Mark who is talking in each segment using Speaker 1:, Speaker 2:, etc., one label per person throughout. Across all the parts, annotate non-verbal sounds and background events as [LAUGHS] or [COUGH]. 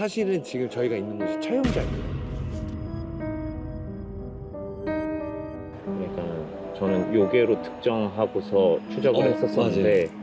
Speaker 1: 사실은 지금 저희가 있는 곳이 촬영장이에요.
Speaker 2: 그러니까 저는 요괴로 특정하고서 추적을
Speaker 1: 어,
Speaker 2: 했었었는데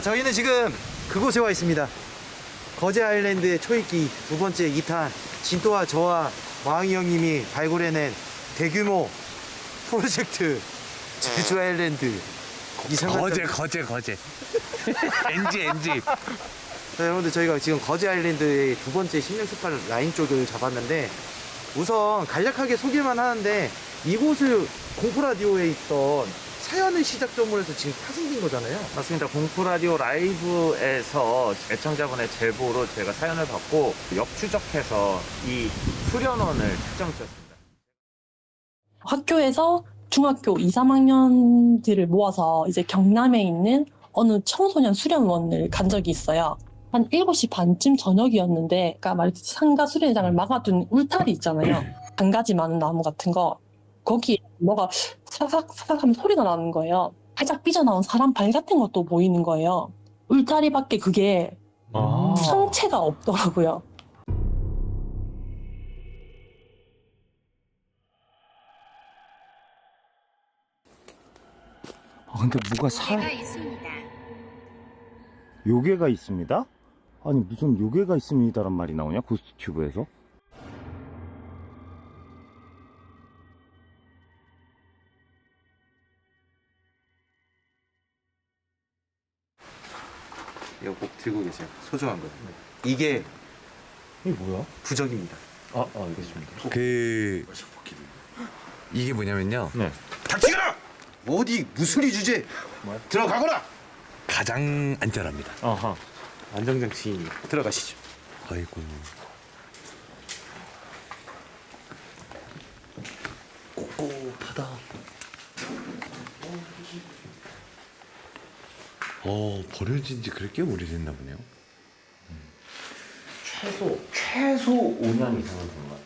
Speaker 3: 자, 저희는 지금 그곳에 와 있습니다. 거제 아일랜드의 초입기 두 번째 2탄 진또와 저와 왕이 형님이 발굴해낸 대규모 프로젝트 제주 아일랜드. 이상한
Speaker 4: 거제 거제 거제. NG NG
Speaker 3: 자, 여러분들 저희가 지금 거제 아일랜드의 두 번째 1618 라인 쪽을 잡았는데 우선 간략하게 소개만 하는데 이곳을 공포라디오에 있던 사연을 시작점으로 해서 지금 파생된 거잖아요.
Speaker 2: 맞습니다. 공포라디오 라이브에서 애청자분의 제보로 제가 사연을 받고 역추적해서 이 수련원을 특정 지었습니다.
Speaker 5: 학교에서 중학교 2, 3학년들을 모아서 이제 경남에 있는 어느 청소년 수련원을 간 적이 있어요. 한 7시 반쯤 저녁이었는데, 아까 말했듯이 상가 수련장을 막아둔 울타리 있잖아요. 한 가지 많은 나무 같은 거. 거기에 뭐가 사삭, 사삭 하면 소리가 나는 거예요. 살짝 삐져나온 사람 발 같은 것도 보이는 거예요. 울타리 밖에 그게
Speaker 2: 아.
Speaker 5: 성체가 없더라고요.
Speaker 6: 아, 근데 뭐가 살
Speaker 7: 가 있습니다.
Speaker 6: 요괴가 있습니다? 아니 무슨 요괴가 있습니다란 말이 나오냐 고스트 튜브에서?
Speaker 3: 들고 계세요. 소중한 거. 이게
Speaker 1: 이게 뭐야?
Speaker 3: 부적입니다.
Speaker 2: 아, 아, 알겠습니다.
Speaker 4: 그 이게 뭐냐면요
Speaker 2: 네.
Speaker 3: 닥치거라! 어디 무술이 주제? 들어가거라!
Speaker 4: 가장 안전합니다
Speaker 2: 아하.
Speaker 1: 안정장치.
Speaker 3: 들어가시죠.
Speaker 4: 아이고 꼿꼿하다 어 버려진 지 그렇게 오래됐나 보네요
Speaker 2: 최소, 최소 5년 이상은 된 것 같아요.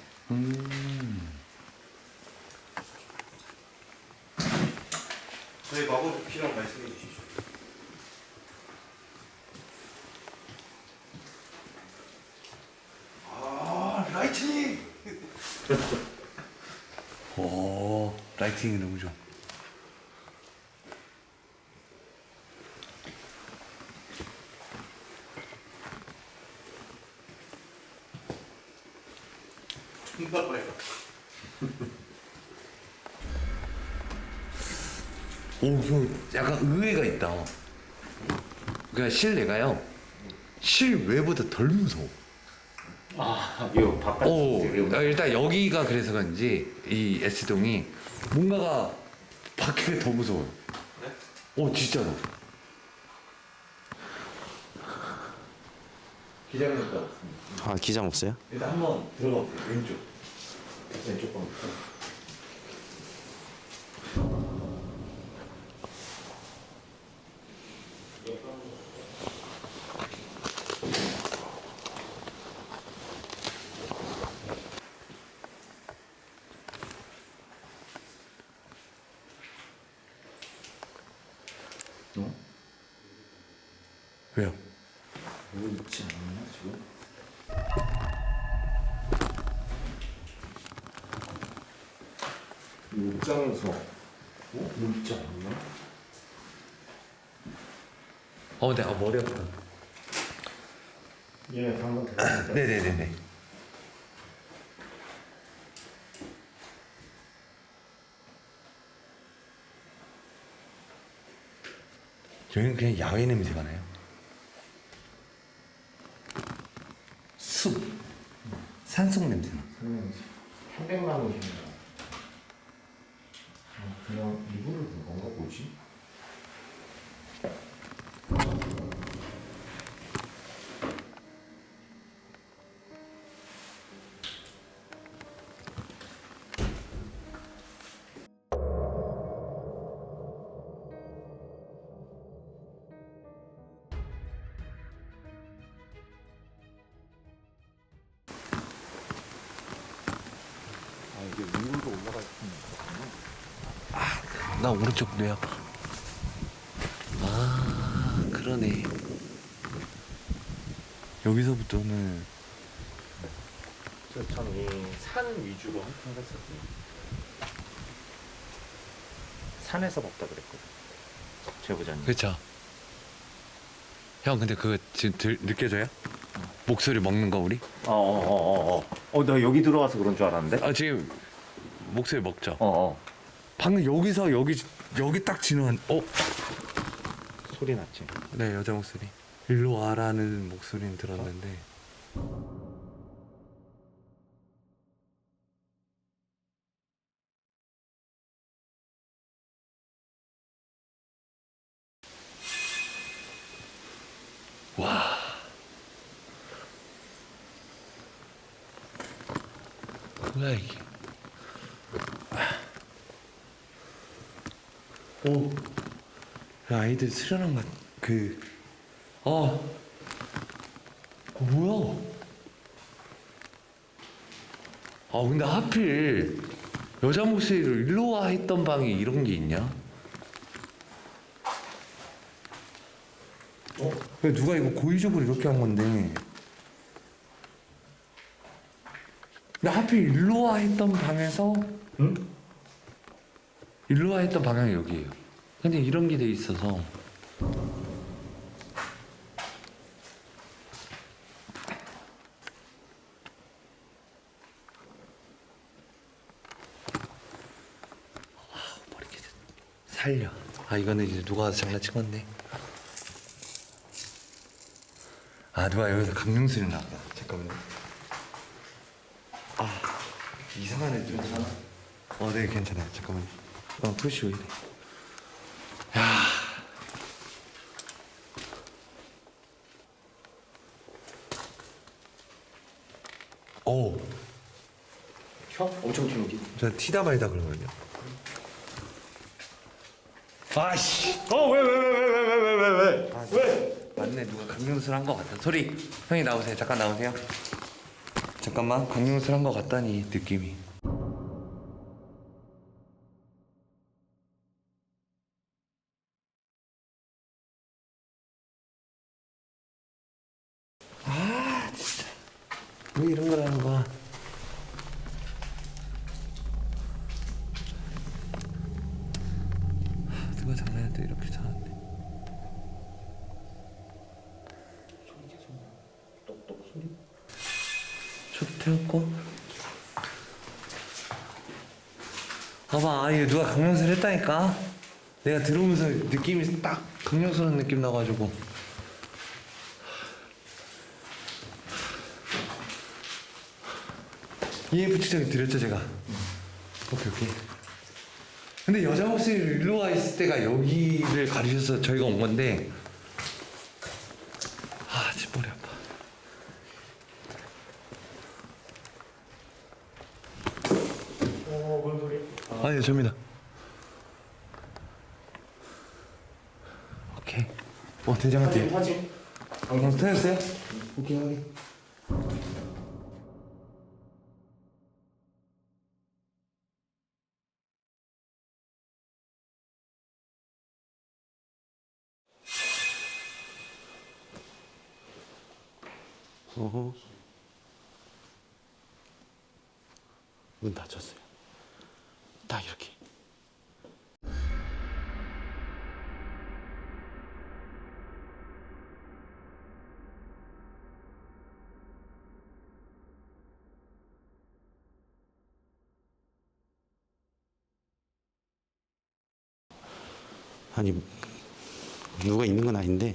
Speaker 3: 저희 마법 필요한 말씀해 주십시오. 아, 라이트닝! [LAUGHS]
Speaker 4: 오 라이팅이 너무 좋아
Speaker 3: 존나.
Speaker 4: 오, 형 약간 의외가 있다. 그러니까 실내가요. 실외보다 덜 무서워.
Speaker 2: 아, 요 바깥.
Speaker 4: 오, 아, 일단 여기가 그래서 그런지 이 S동이 뭔가가 밖에가 더 무서워요. 오, 진짜로.
Speaker 2: 기자님 없습니다.
Speaker 3: 아, 기장 없어요?
Speaker 2: 일단 한번 들어가 볼게요. 왼쪽. 왼쪽 거부터.
Speaker 4: 왜요?
Speaker 2: 뭐 있지 않나 지금? 입장에서 어? 뭐 있지 않나?
Speaker 4: 어, 네, 아, 머리 아프다.
Speaker 1: 예, 방금 들었는데. [CLEARS THROAT]
Speaker 4: 네네네네. 저희는 그냥 야외 냄새가 나요. 산속 냄새 나.
Speaker 1: 편백나무 향. 그냥 이불
Speaker 4: 나 오른쪽 뇌 아파. 아 그러네. 여기서부터는
Speaker 3: 저참이 산 위주로 한판 했었지. 산에서 먹다 그랬거든. 제보자님.
Speaker 4: 그쵸. 형 근데 그거 지금 들, 느껴져요? 목소리 먹는 거 우리?
Speaker 2: 어어어어 어. 어, 나 여기 들어와서 그런 줄 알았는데?
Speaker 4: 아 지금 목소리 먹죠.
Speaker 2: 어어.
Speaker 4: 방금 여기서 여기 여기 딱 지나간 어?
Speaker 3: 소리 났지.
Speaker 4: 네 여자 목소리. 일로 와라는 목소리는 들었는데. 아이들 수련한 것, 그, 어. 어, 뭐야? 아, 근데 하필 여자 목소리로 일로 와 했던 방에 이런 게 있냐? 어? 야, 누가 이거 고의적으로 이렇게 한 건데. 근데 하필 일로 와 했던 방에서, 응? 일로 와 했던 방향이 여기예요. 근데 이런 게 돼 있어서 살려. 아 이거는 이제 누가 장난친 건데. 아 누가 여기서 강령술이 나왔다. 잠깐만요. 아 이상하네 좀. 어, 네 괜찮아요. 잠깐만요. 어, 푸시 왜 이래? 야. 오,
Speaker 3: 키우기.
Speaker 4: 저 티다마이다 그러거든요. 아씨.
Speaker 3: 어, 왜, 왜, 왜, 왜, 왜, 왜, 왜, 왜, 왜?
Speaker 4: 아, 맞네 누가 강령술 한것 같다. 소리 형이 나오세요. 잠깐 나오세요. 잠깐만 강령술 한것 같다니 느낌이. 아 진짜 왜 이런 걸 하는 거야? 하, 누가 장난해도 이렇게 자는데.
Speaker 3: 똑똑 소리.
Speaker 4: 저도 태웠고 봐봐 아 이거 누가 강령술 했다니까 내가 들어오면서 느낌이 딱 강령술한 느낌 나가지고. EF 추적이 드렸죠 제가? 오케이 오케이. 근데 여자 목소리 일로 와 있을 때가 여기를 가리셔서 저희가 온 건데. 아 지금 머리 아파.
Speaker 3: 어, 뭔 소리?
Speaker 4: 아니 접니다. 오케이. 어 대장한테.
Speaker 3: 화진.
Speaker 4: 방송 터졌어요? 오케이 확인.
Speaker 3: 어허. 문 닫혔어요. 딱 이렇게. 아니 누가 있는 건 아닌데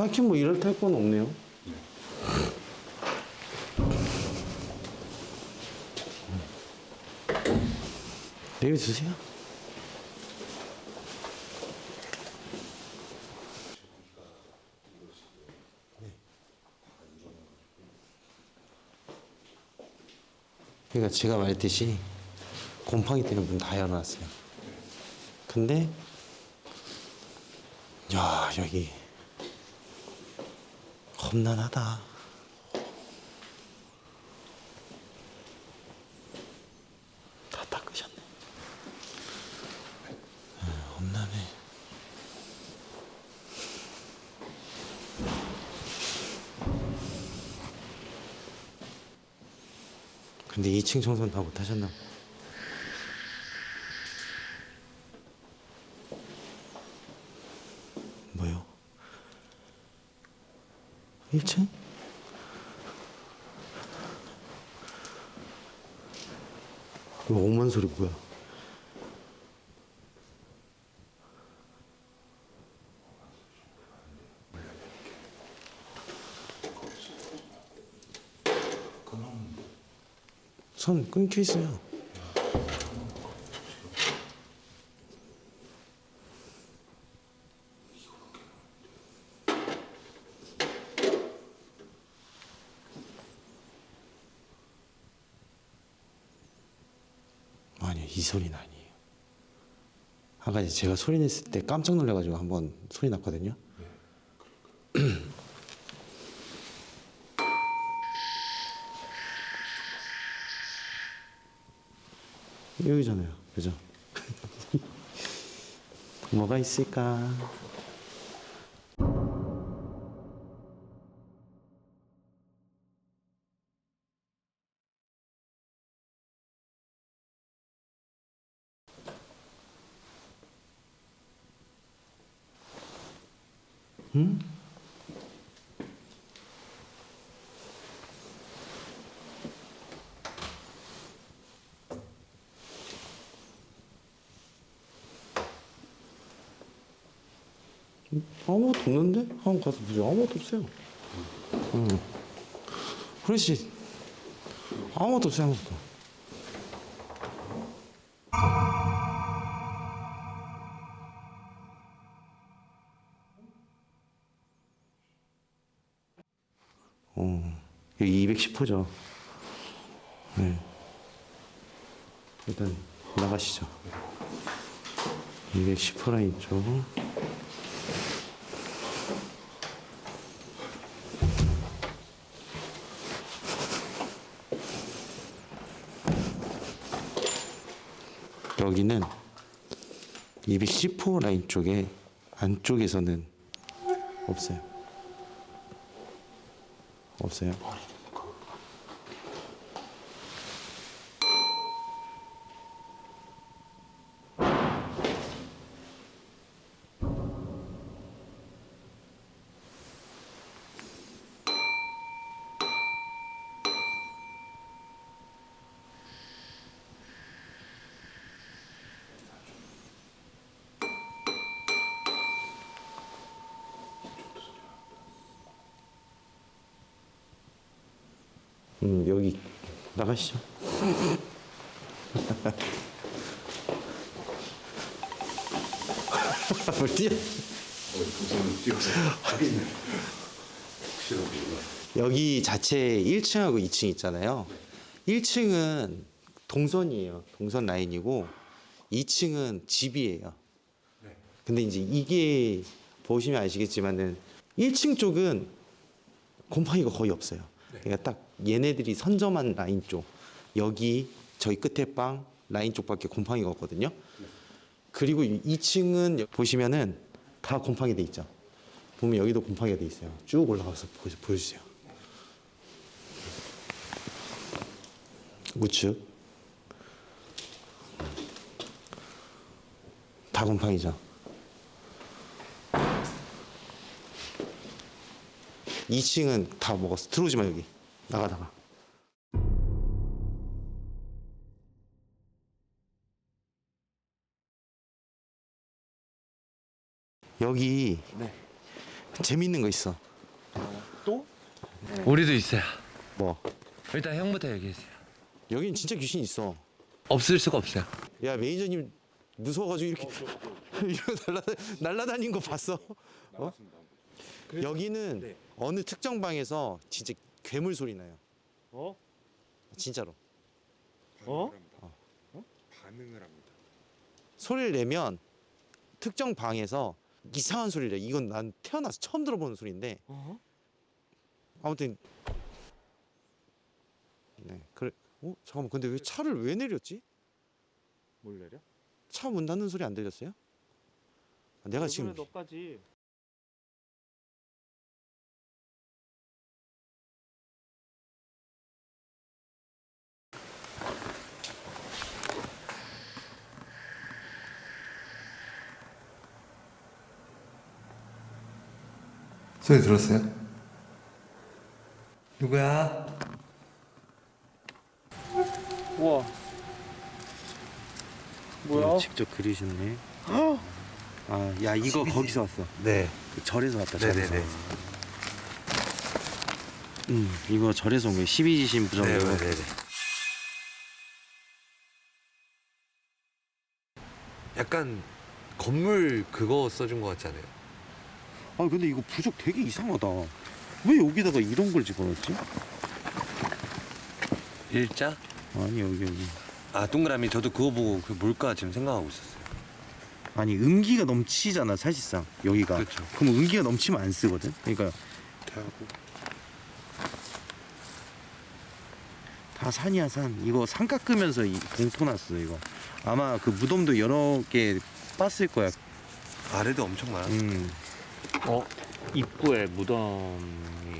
Speaker 3: 딱히 뭐 이럴 탈건 없네요. 내려주세요. 그러니까 제가 말했듯이 곰팡이 때문에 문다 열어놨어요. 근데 야 여기 험난하다. 다 닦으셨네. 아, 험난해. 근데 2층 청소는 다 못하셨나요? 1층? 이거 오만 소리 뭐야? 선 끊겨 있어요. 아니요, 이 소리는 아니에요. 아까 제가 소리 냈을 때 깜짝 놀라가지고 한번 소리 났거든요. 여기잖아요. 그죠? [LAUGHS] 뭐가 있을까? 아무것도 없는데? 한번 가서 보자. 아무것도 없어요. 응. 그렇지. 아무것도 없어요, 아무것도. 어, 여기 210호죠. 네. 일단 나가시죠. 210호 라인 쪽. 여기는 210호 라인 쪽에 안쪽에서는 없어요. 없어요. 나가시죠. 뭘 뛰어?
Speaker 8: 뛰어서 혹시라도.
Speaker 3: 여기 자체 1층하고 2층 있잖아요. 1층은 동선이에요. 동선 라인이고 2층은 집이에요. 근데 이제 이게 보시면 아시겠지만은 1층 쪽은 곰팡이가 거의 없어요. 그러니까 딱 얘네들이 선점한 라인 쪽 여기 저희 끝에 빵 라인 쪽밖에 곰팡이가 없거든요. 그리고 2층은 보시면은 다 곰팡이 돼 있죠. 보면 여기도 곰팡이가 돼 있어요. 쭉 올라가서 보- 보여주세요. 우측 다 곰팡이죠. 2층은 다 먹었어. 들어오지 마 여기. 나가 나가. 여기 재밌는 거 있어.
Speaker 9: 또?
Speaker 4: 우리도 있어요.
Speaker 3: 뭐?
Speaker 4: 일단 형부터 얘기해주세요.
Speaker 3: 여긴 진짜 귀신 있어.
Speaker 4: 없을 수가 없어요.
Speaker 3: 야 매니저님 무서워가지고 이렇게 [LAUGHS] 이렇게 날라 날라다닌 거 봤어? 어? 여기는 어느 특정 방에서 진짜 괴물 소리 나요.
Speaker 9: 어?
Speaker 3: 진짜로.
Speaker 9: 어?
Speaker 8: 반응을 합니다.
Speaker 3: 소리를 내면 특정 방에서 이상한 소리를 내. 이건 난 태어나서 처음 들어보는 소리인데
Speaker 9: 어?
Speaker 3: 아무튼 네 그래. 어 잠깐만 근데 왜 차를 왜 내렸지?
Speaker 9: 뭘 내려?
Speaker 3: 차 문 닫는 소리 안 들렸어요? 아, 내가 지금
Speaker 9: 너까지.
Speaker 10: 소리 들었어요? 누구야?
Speaker 9: 우와. 뭐야?
Speaker 3: 직접 그리셨네. [GASPS] 아, 야 이거 거기서 왔어.
Speaker 9: 네.
Speaker 3: 그 절에서 왔다. 절에서.
Speaker 9: 네네네.
Speaker 3: 음, 이거 절에서 온 거예요. 12지신 부정으로.
Speaker 9: 네네네.
Speaker 10: 약간 건물 그거 써준 것 같지 않아요?
Speaker 3: 아 근데 이거 부적 되게 이상하다. 왜 여기다가 이런 걸 집어넣지?
Speaker 4: 일자?
Speaker 3: 아니 여기 여기.
Speaker 4: 아 동그라미 저도 그거 보고 그 뭘까 지금 생각하고 있었어요.
Speaker 3: 아니 음기가 넘치잖아 사실상 여기가.
Speaker 4: 그렇죠.
Speaker 3: 그럼 음기가 넘치면 안 쓰거든. 그러니까 다 산이야 산. 이거 산 깎으면서 이 봉토 났어 이거. 아마 그 무덤도 여러 개 빻을 거야.
Speaker 10: 아래도 엄청 많아.
Speaker 3: 음.
Speaker 2: 어? 입구에 무덤이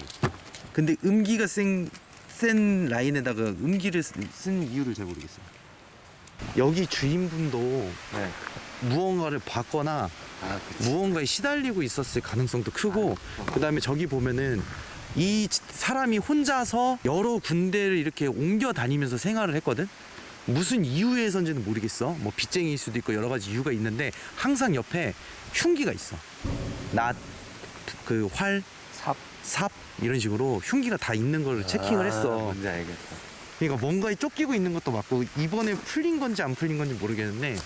Speaker 3: 근데 음기가 센, 센 라인에다가 음기를 쓴, 쓴 이유를 잘 모르겠어요. 여기 주인분도
Speaker 2: 네.
Speaker 3: 무언가를 봤거나 무언가에 시달리고 있었을 가능성도 크고 그다음에 저기 보면은 이 사람이 혼자서 여러 군데를 이렇게 옮겨 다니면서 생활을 했거든. 무슨 이유에선지는 모르겠어. 뭐 빚쟁이일 수도 있고 여러 가지 이유가 있는데 항상 옆에 흉기가 있어. 낫, 그 활,
Speaker 2: 삽.
Speaker 3: 삽 이런 식으로 흉기가 다 있는 걸 체킹을 했어.
Speaker 2: 뭔지 알겠어.
Speaker 3: 그러니까 뭔가에 쫓기고 있는 것도 맞고 이번에 풀린 건지 안 풀린 건지 모르겠는데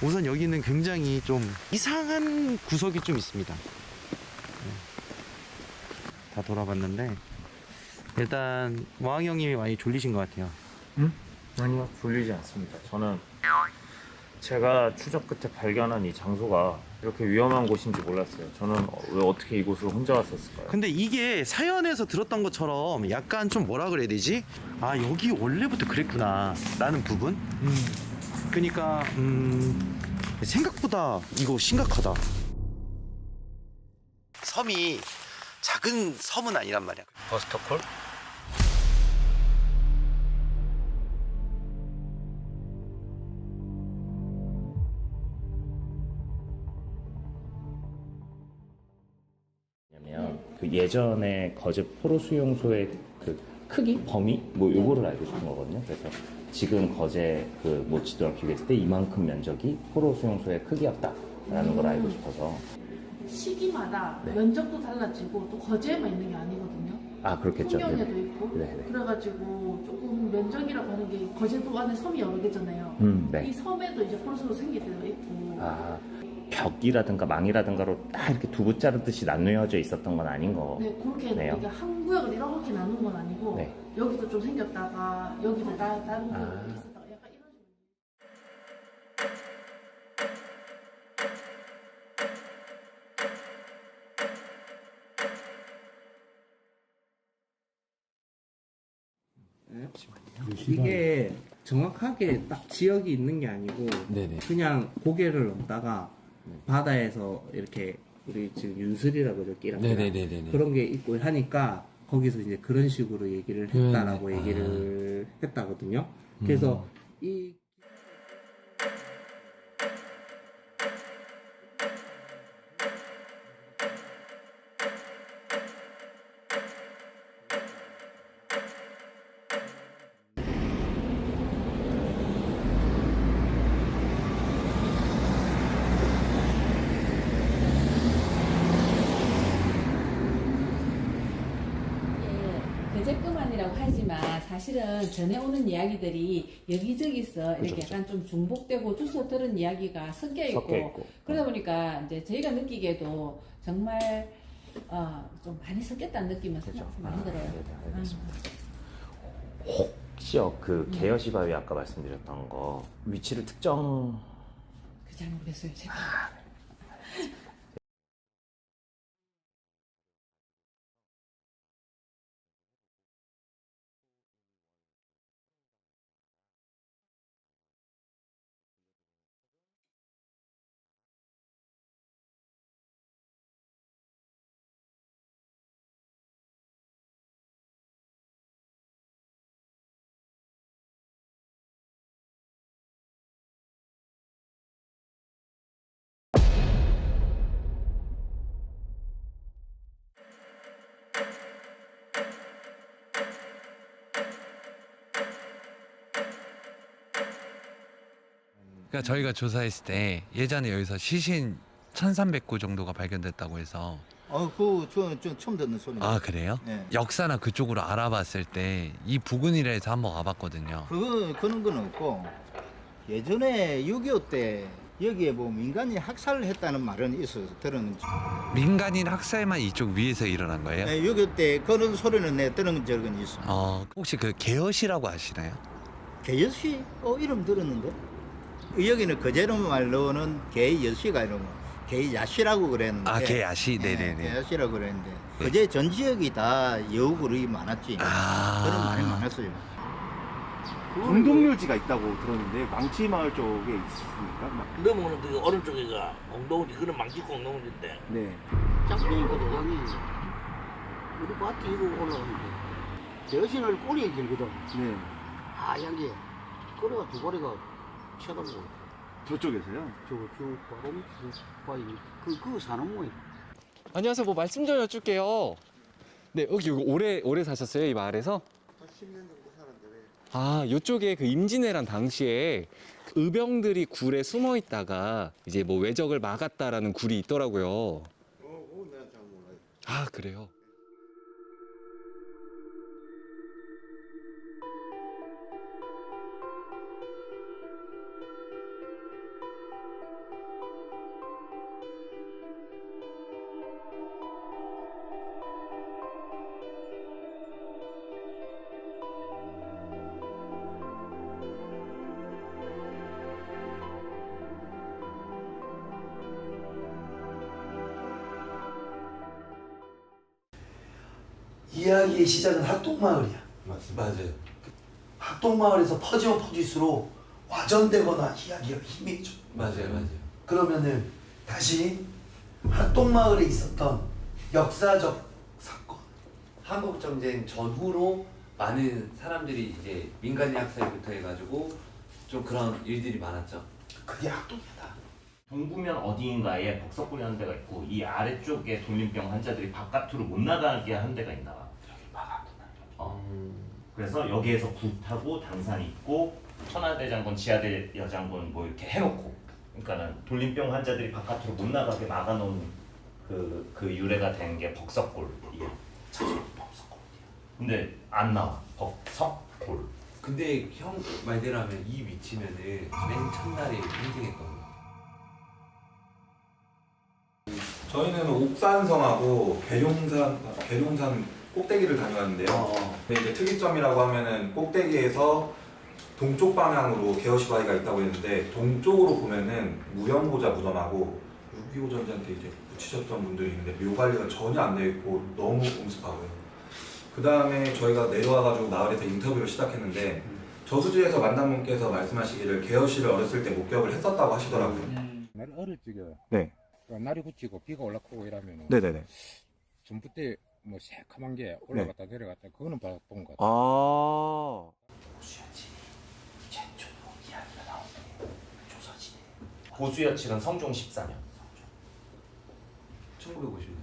Speaker 3: 우선 여기는 굉장히 좀 이상한 구석이 좀 있습니다. 네. 다 돌아봤는데 일단 왕 형님이 많이 졸리신 것 같아요.
Speaker 2: 아니요, 졸리지 않습니다. 저는 제가 추적 끝에 발견한 이 장소가 이렇게 위험한 곳인지 몰랐어요. 저는 어- 왜 어떻게 이곳을 혼자 왔었을까요?
Speaker 3: 근데 이게 사연에서 들었던 것처럼 약간 좀 뭐라 그래야 되지? 아 여기 원래부터 그랬구나 라는 부분? 그러니까 음, 생각보다 이거 심각하다 섬이 작은 섬은 아니란 말이야
Speaker 2: 버스터콜?
Speaker 11: 그 예전에 거제 포로 수용소의 그 크기 범위 뭐 요거를 알고 싶은 거거든요. 그래서 지금 거제 그 모치도랑 비교했을 때 이만큼 면적이 포로 수용소의 크기였다라는 걸 알고 싶어서
Speaker 12: 시기마다
Speaker 11: 네.
Speaker 12: 면적도 달라지고 또 거제에만 있는 게 아니거든요.
Speaker 11: 아 그렇겠죠.
Speaker 12: 풍년에도
Speaker 11: 네.
Speaker 12: 있고
Speaker 11: 네.
Speaker 12: 그래가지고 조금 면적이라고 하는 게 거제도 안에 섬이 여러 개잖아요.
Speaker 11: 음,
Speaker 12: 이
Speaker 11: 네.
Speaker 12: 섬에도 이제 포로수로 생길 때가 있고
Speaker 11: 아 벽이라든가 망이라든가로 딱 이렇게 두부 자르듯이 나누어져 있었던 건 아닌 거.
Speaker 12: 네 그렇게. 그러니까 한 구역을 이렇게 나눈 건 아니고
Speaker 11: 네.
Speaker 12: 여기도 좀 생겼다가 여기도 다, 다른 구역이
Speaker 11: 아.
Speaker 12: 있었다가 약간 이런 식으로
Speaker 13: 이게 정확하게 딱 지역이 있는 게 아니고
Speaker 4: 네네.
Speaker 13: 그냥 고개를 넘다가 바다에서 이렇게 우리 지금 윤슬이라고 그러죠
Speaker 4: 네네네네.
Speaker 13: 그런 게 있고 하니까 거기서 이제 그런 식으로 얘기를 했다라고
Speaker 4: 음,
Speaker 13: 얘기를 했다거든요. 그래서
Speaker 4: 음.
Speaker 13: 이
Speaker 14: 사람이라고 하지만 사실은 전해 오는 이야기들이 여기저기서 이렇게
Speaker 2: 그죠, 그죠.
Speaker 14: 약간 좀 중복되고 주워 들은 이야기가 섞여 있고,
Speaker 2: 섞여 있고.
Speaker 14: 그러다 보니까 이제 저희가 느끼기에도 정말 어, 좀 많이 섞였다는 느낌은
Speaker 2: 그죠.
Speaker 14: 많이
Speaker 2: 아,
Speaker 14: 들어요.
Speaker 2: 네 네, 알겠습니다.
Speaker 14: 아.
Speaker 2: 혹시요 그 개여시 바위 아까 말씀드렸던 거 위치를 특정
Speaker 14: 그잘 모르겠어요 제가.
Speaker 4: 그러니까 저희가 조사했을 때 예전에 여기서 시신 1,300구 정도가 발견됐다고 해서
Speaker 8: 어, 그, 저, 저 처음 듣는 소리예요.
Speaker 4: 아 그래요?
Speaker 8: 네.
Speaker 4: 역사나 그쪽으로 알아봤을 때 이 부근이라 해서 한번 와봤거든요.
Speaker 8: 그거, 그런 건 없고, 예전에 6.25 때 여기에 뭐 민간이 학살을 했다는 말은 있어서 들었는지.
Speaker 4: 민간인 학살만 이쪽 위에서 일어난 거예요?
Speaker 8: 네, 6.25때 그런 소리는 내 들은 적은 있어.
Speaker 4: 어 혹시 그 개엇이라고 아시나요?
Speaker 8: 개여시? 어, 이름 들었는데? 여기는 그제로 말로는 개 여시가 이런 거. 개야시라고 그랬는데.
Speaker 4: 아 개 야시
Speaker 8: 네,
Speaker 4: 네네네.
Speaker 8: 개 야시라고 그랬는데. 그제 전 지역이 다 여우 그룹이 많았지.
Speaker 4: 아.
Speaker 8: 그런 말이 많았어요.
Speaker 15: 공동묘지가 있다고 들었는데 망치 마을 쪽에 있습니까? 막-
Speaker 16: 넘어오는 그 오른쪽에가 공동지 그런 망치 공동지인데
Speaker 15: 네.
Speaker 16: 짝꿍이거든 여기 우리 밭에 이거 올라오는데 여신을 꼬리에 길거든
Speaker 15: 네.
Speaker 16: 하얀 게 꼬리가 두 꼬리가 쳐다보고
Speaker 15: 저쪽에서요?
Speaker 16: 저거 저 바로 바위 그, 그 사는 모양
Speaker 17: 안녕하세요. 뭐 말씀 좀 여쭐게요. 네, 여기 여기 오래 오래 사셨어요 이 마을에서? 아, 요쪽에 그 임진왜란 당시에 그 의병들이 굴에 숨어 있다가 이제 뭐 외적을 막았다라는 굴이 있더라고요. 아, 그래요.
Speaker 3: 이야기의 시작은 학동마을이야.
Speaker 18: 맞아요.
Speaker 3: 학동마을에서 퍼지면 퍼질수록 와전되거나 이야기가 희미해져.
Speaker 18: 맞아요, 맞아요.
Speaker 3: 그러면은 다시 학동마을에 있었던 역사적 사건.
Speaker 19: 한국 전쟁 전후로 많은 사람들이 이제 민간인 학살부터 해가지고 좀 그런 일들이 많았죠.
Speaker 3: 그게 학동이다.
Speaker 2: 동구면 어디인가에 벅석골이 한 데가 있고 이 아래쪽에 돌림병 환자들이 바깥으로 못 나가게 한 데가 있나 봐. 어. 그래서 여기에서 굴타고 당산이 있고 천하대장군, 지하대여장군 뭐 이렇게 해놓고 그러니까는 돌림병 환자들이 바깥으로 못 나가게 막아놓은 그, 그 유래가 된 게 벅석골이에요. 근데 안 나와. 벅석골.
Speaker 19: 근데 형 말대로 하면 이 위치면은 맨 첫날에 행진했거든요.
Speaker 20: 저희는 옥산성하고 계룡산 계룡산 꼭대기를 다녀왔는데요. 근데 이제 특이점이라고 하면은 꼭대기에서 동쪽 방향으로 개어시바위가 있다고 했는데 동쪽으로 보면은 무형보자 무덤하고 6.25 전쟁 때 이제 붙이셨던 분들이 있는데 묘 관리가 전혀 안 되어 있고 너무 ом습하고요. 그 다음에 저희가 내려와가지고 마을에서 인터뷰를 시작했는데 저수지에서 만난 분께서 말씀하시기를 개어시를 어렸을 때 목격을 했었다고 하시더라고요.
Speaker 21: 날 어릴 적에
Speaker 20: 네.
Speaker 21: 그 날이 굳히고 비가 올라오고 이러면
Speaker 20: 네네네.
Speaker 21: 전부 때 뭐 새카만 게 올라갔다 내려갔다 그거는 봤던 것 같아요.
Speaker 20: 아.
Speaker 2: 고수여칠은 성종 14년.
Speaker 19: 1950년.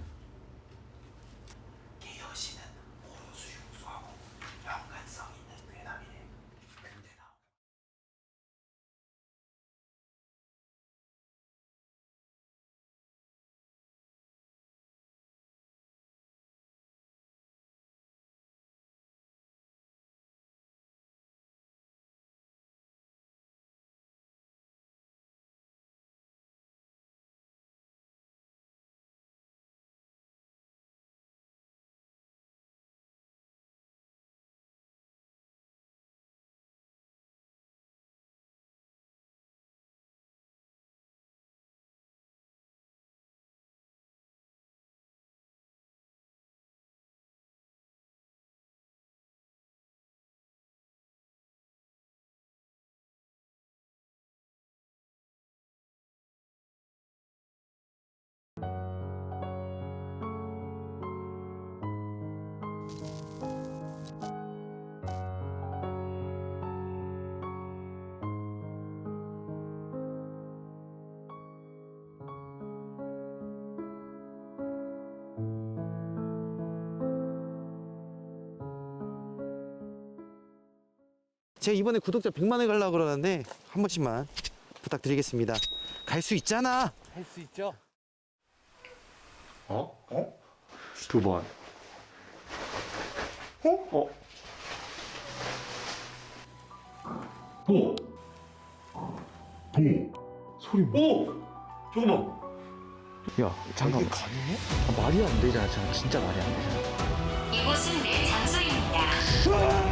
Speaker 3: 제가 이번에 구독자 100만에 가려고 그러는데 한 번씩만 부탁드리겠습니다. 갈 수 있잖아.
Speaker 4: 할 수 있죠?
Speaker 15: 어? 어? 두 번. 어? 어? 도. 도. 소리 뭐? 오! 잠깐만.
Speaker 3: 야, 잠깐만. 이게 가능해? 아, 말이 안 되잖아. 진짜 말이 안 되잖아.
Speaker 7: 이곳은 내 장소입니다.